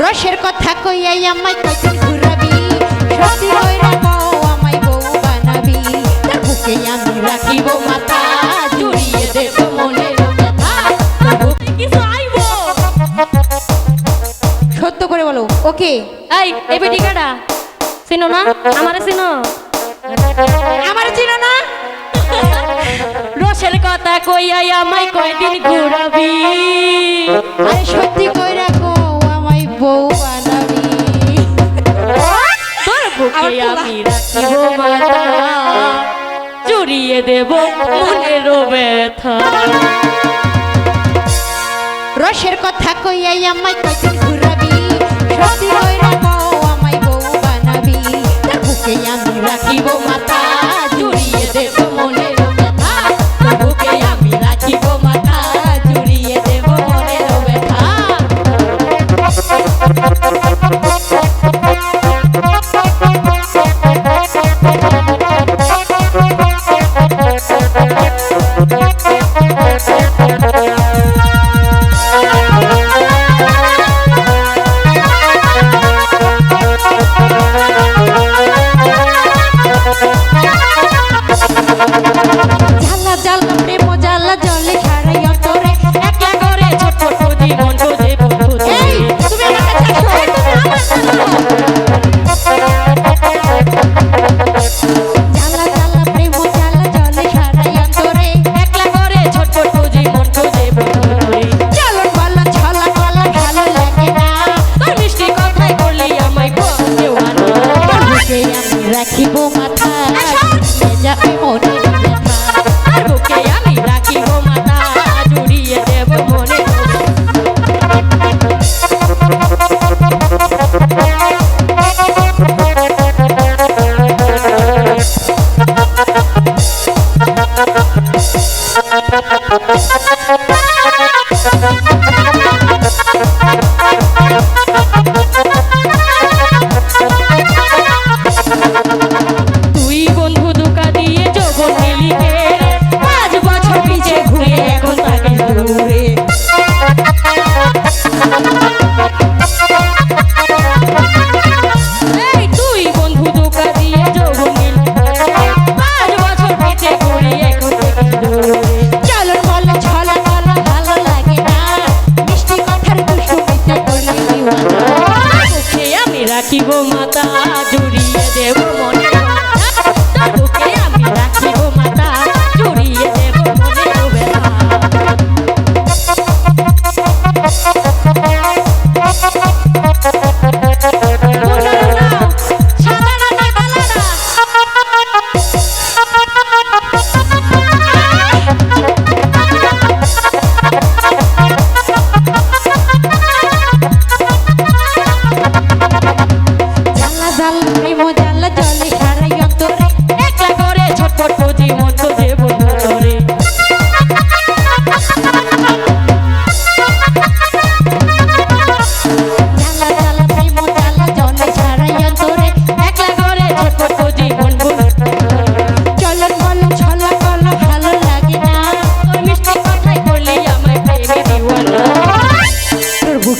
রসের কথা কইয়াই আমায় কত ঘুরাবি। সবই রইরা কও আমায় বউ বানাবি। তার বুকে আমি রাখিব মাথা জুড়িয়ে দেব মনে সত্য করে বলো ওকে? এই এই চিনো না? আমারে চিনো? আমারে চিনো না? রসের কথা কইয়াই আমায় কয়দিন ঘুরাবি? আরে সত্যি কইরা বউ বানাবি তোর বুকে আমি রাখিব মাথা জড়িয়ে দেব মনের ব্যথা। রসের কথা কইয়াই আমায় কয়দিন ঘুরাবি সবই রইরা বউ আমায় বউ বানাবি। বুকে আমি রাখিব মাথা Música শিব মাতা জুড়িয়ে দেব মন।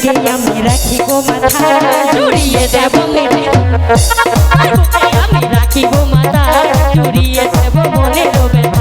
বুকে আমি রাখিব মাথা জড়িয়ে দেব মনে আমি রাখিব মাথা জড়িয়ে দেব মনে রবে